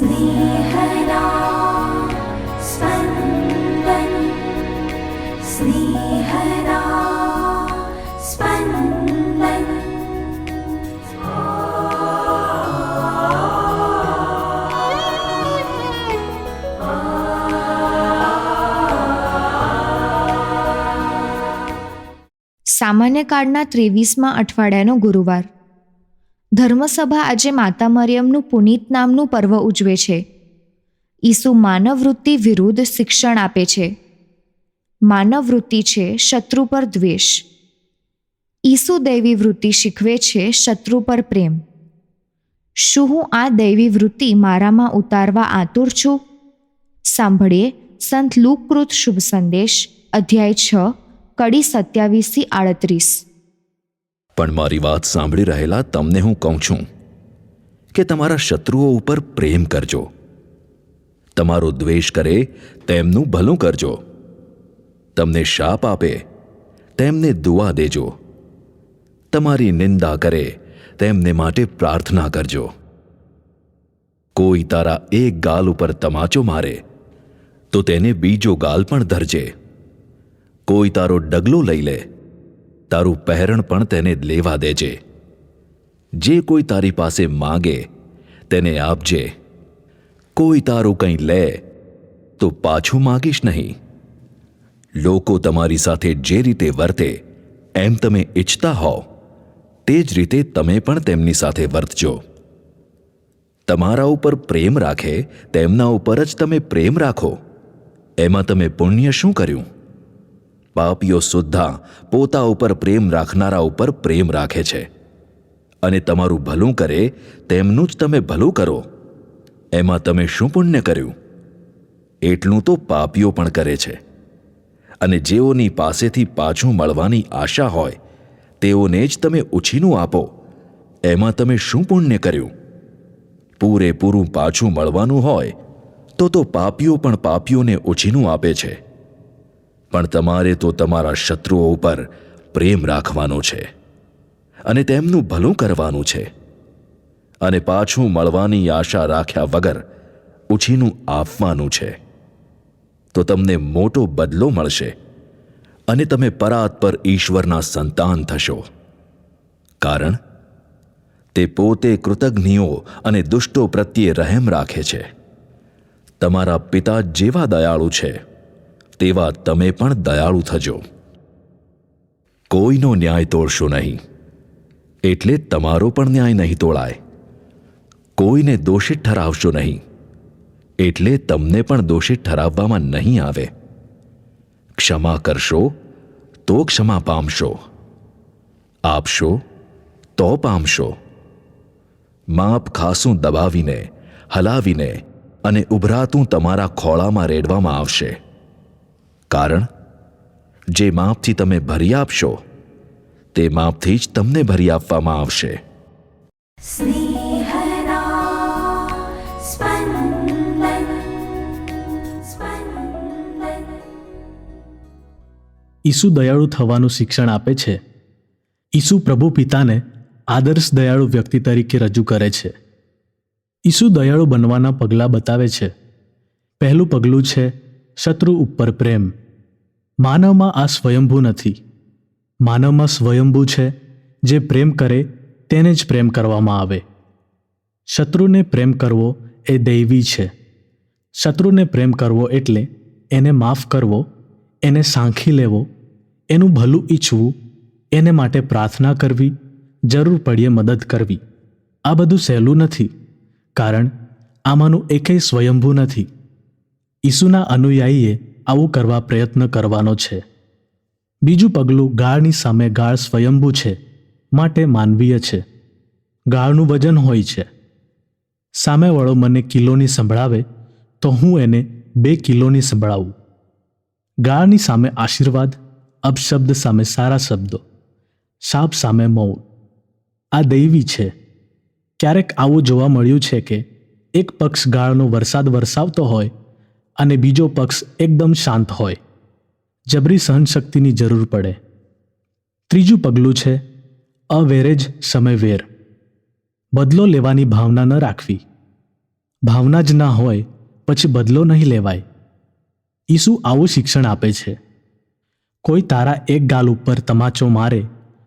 स्नेहदा स्पन्दन् स्नेहदा स्पन्दन् સામાન્ય કાળના ત્રેવીસમાં અઠવાડિયાનો ગુરુવાર ધર્મસભા આજે માતા મરિયમનું પુનીત નામનું પર્વ ઉજવે છે. ઈસુ માનવવૃત્તિ વિરુદ્ધ શિક્ષણ આપે છે. માનવવૃત્તિ છે શત્રુ પર દ્વેષ. ઈસુ દૈવી વૃત્તિ શીખવે છે શત્રુ પર પ્રેમ. શું હું આ દૈવી વૃત્તિ મારામાં ઉતારવા આતુર છું? સાંભળીએ સંત લુકકૃત શુભ સંદેશ, અધ્યાય છ, કડી સત્યાવીસથી આડત્રીસ. પણ મારી વાત સાંભળી રહેલા તમને હું કહું છું કે તમારા શત્રુઓ ઉપર પ્રેમ કરજો. તમારો દ્વેષ કરે, તેમનું ભલું કરજો. તમને શાપ આપે, તેમને દુઆ દેજો. તમારી નિંદા કરે, તેમને માટે પ્રાર્થના કરજો. કોઈ તારા એક ગાલ ઉપર તમાચો મારે, તો તેને બીજો ગાલ પણ ધરજે. કોઈ તારો ડગલો લઈ લે તારું પહેરણ પણ તેને લેવા દેજે. જે કોઈ તારી પાસે માગે, તેને આપજે. કોઈ તારું કંઈ લે, તો પાછું માગીશ નહીં. લોકો તમારી સાથે જે રીતે વર્તે, એમ તમે ઈચ્છતા હો તે જ રીતે તમે પણ તેમની સાથે વર્તજો. તમારા ઉપર પ્રેમ રાખે, તેમના ઉપર જ તમે પ્રેમ રાખો. એમાં તમે પુણ્ય શું કર્યું? પાપીઓ સુદ્ધા પોતા ઉપર પ્રેમ રાખનારા ઉપર પ્રેમ રાખે છે. અને તમારું ભલું કરે, તેમનું જ તમે ભલું કરો. એમાં તમે શું પુણ્ય કર્યું? એટલું તો પાપીઓ પણ કરે છે. અને જેઓની પાસેથી પાછું મળવાની આશા હોય, તેઓને જ તમે ઉછીનું આપો. એમાં તમે શું પુણ્ય કર્યું? પૂરેપૂરું પાછું મળવાનું હોય, તો તો પાપીઓ પણ પાપીઓને ઉછીનું આપે છે. પણ તમારે તો તમારા શત્રુઓ ઉપર પ્રેમ રાખવાનો છે અને તેમનું ભલું કરવાનું છે. અને પાછું મળવાની આશા રાખ્યા વગર ઉછીનું આપવાનું છે. તો તમને મોટો બદલો મળશે અને તમે પરાત પર ઈશ્વરના સંતાન થશો. કારણ તે પોતે કૃતજ્ઞીઓ અને દુષ્ટો પ્રત્યે રહેમ રાખે છે. તમારા પિતા જેવા દયાળુ છે. તેવા તમે પણ દયાળુ થજો. કોઈનો ન્યાય તોડશો નહીં. એટલે તમારો પણ ન્યાય નહીં તોળાય કોઈને દોષિત ઠરાવશો નહીં. એટલે તમને પણ દોષિત ઠરાવવામાં નહીં આવે. ક્ષમા કરશો, તો ક્ષમા પામશો. આપશો, તો પામશો. માપ ખાસું દબાવીને, હલાવીને અને ઉભરાતું તમારા ખોળામાં રેડવામાં આવશે. કારણ જે માપથી તમે ભરી આપશો તે માપથી જ તમને ભરી આપવામાં આવશે. ઈસુ દયાળુ થવાનું શિક્ષણ આપે છે. ઈસુ પ્રભુ પિતાને આદર્શ દયાળુ વ્યક્તિ તરીકે રજૂ કરે છે. ઈસુ દયાળુ બનવાના પગલાં બતાવે છે. પહેલું પગલું છે શત્રુ ઉપર પ્રેમ. માનવમાં આ સ્વયંભૂ નથી. માનવમાં સ્વયંભૂ છે, જે પ્રેમ કરે તેને જ પ્રેમ કરવામાં આવે. શત્રુને પ્રેમ કરવો એ દૈવી છે. શત્રુને પ્રેમ કરવો એટલે એને માફ કરવો, એને સાંખી લેવો, એનું ભલું ઈચ્છવું, એને માટે પ્રાર્થના કરવી, જરૂર પડીએ મદદ કરવી. આ બધું સહેલું નથી, કારણ આમાંનું એકેય સ્વયંભૂ નથી. ઈસુના અનુયાયીએ આવું કરવા પ્રયત્ન કરવાનો છે. બીજું પગલું ગાળની સામે ગાળ સ્વયંભૂ છે, માટે માનવીય છે. ગાળનું વજન હોય છે. સામેવાળો મને કિલોની સંભળાવે, તો હું એને બે કિલોની સંભળાવું. ગાળની સામે આશીર્વાદ, અપશબ્દ સામે સારા શબ્દો, સાપ સામે મૌન. આ દૈવી છે. ક્યારેક આવું જોવા મળ્યું છે કે એક પક્ષ ગાળનો વરસાદ વરસાવતો હોય અને બીજો પક્ષ એકદમ શાંત હોય. જબરી સહનશક્તિની જરૂર પડે. ત્રીજું પગલું છે અવેરે જ સમય વેર બદલો લેવાની ભાવના ન રાખવી. ભાવના જ ના હોય, પછી બદલો નહીં લેવાય. ઈસુ આવું શિક્ષણ આપે છે. કોઈ તારા એક ગાલ ઉપર તમાચો મારે,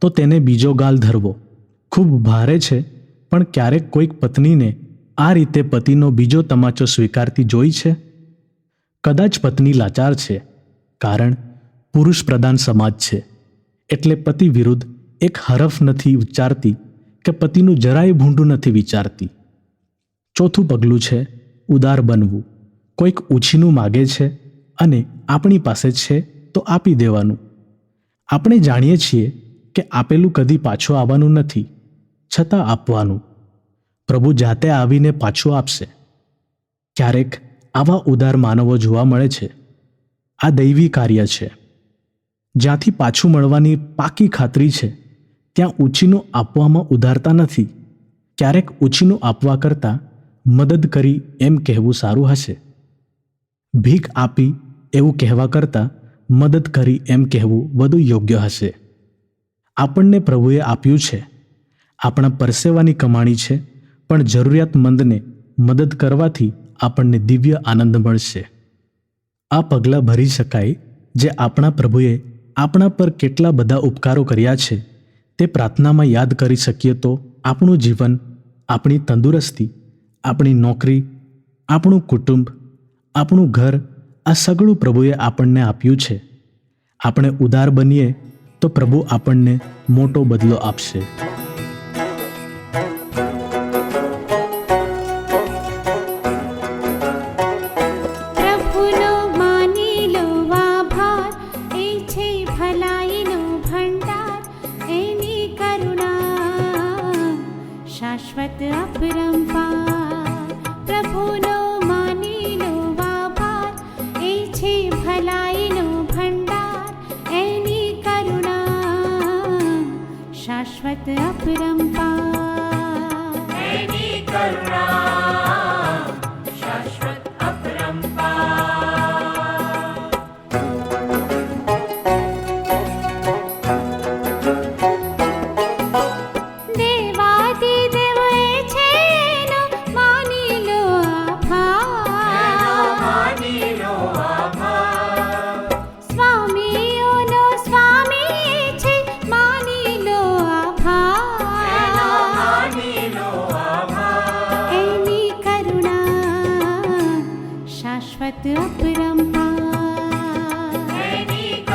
તો તેને બીજો ગાલ ધરવો. ખૂબ ભારે છે, પણ ક્યારેક કોઈક પત્નીને આ રીતે પતિનો બીજો તમાચો સ્વીકારતી જોઈ છે? કદાચ પત્ની લાચાર છે, કારણ પુરુષ પ્રધાન સમાજ છે. એટલે પતિ વિરુદ્ધ એક હરફ નથી ઉચ્ચારતી કે પતિનું જરાય ભૂંડું નથી વિચારતી. ચોથું પગલું છે ઉદાર બનવું. કોઈક ઉછીનું માગે છે અને આપણી પાસે છે તો આપી દેવાનું. આપણે જાણીએ છીએ કે આપેલું કદી પાછું આવવાનું નથી, છતાં આપવાનું. પ્રભુ જાતે આવીને પાછું આપશે. ક્યારેક આવા ઉદાર માનવો જોવા મળે છે. આ દૈવી કાર્ય છે. જ્યાંથી પાછું મળવાની પાકી ખાતરી છે, ત્યાં ઉછીનું આપવામાં ઉધારતા નથી. ક્યારેક ઉછીનું આપવા કરતાં મદદ કરી એમ કહેવું સારું હશે. ભીખ આપી એવું કહેવા કરતાં મદદ કરી એમ કહેવું વધુ યોગ્ય હશે. આપણને પ્રભુએ આપ્યું છે. આપણા પરસેવાની કમાણી છે, પણ જરૂરિયાતમંદને મદદ કરવાથી આપણને દિવ્ય આનંદ મળશે. આ પગલાં ભરી શકાય જે આપણા પ્રભુએ આપણા પર કેટલા બધા ઉપકારો કર્યા છે તે પ્રાર્થનામાં યાદ કરી શકીએ તો આપણું જીવન, આપણી તંદુરસ્તી, આપણી નોકરી, આપણું કુટુંબ, આપણું ઘર આ સગળું પ્રભુએ આપણને આપ્યું છે. આપણે ઉદાર બનીએ તો પ્રભુ આપણને મોટો બદલો આપશે. શાશ્વત અપરંપાર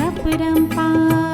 aprampar.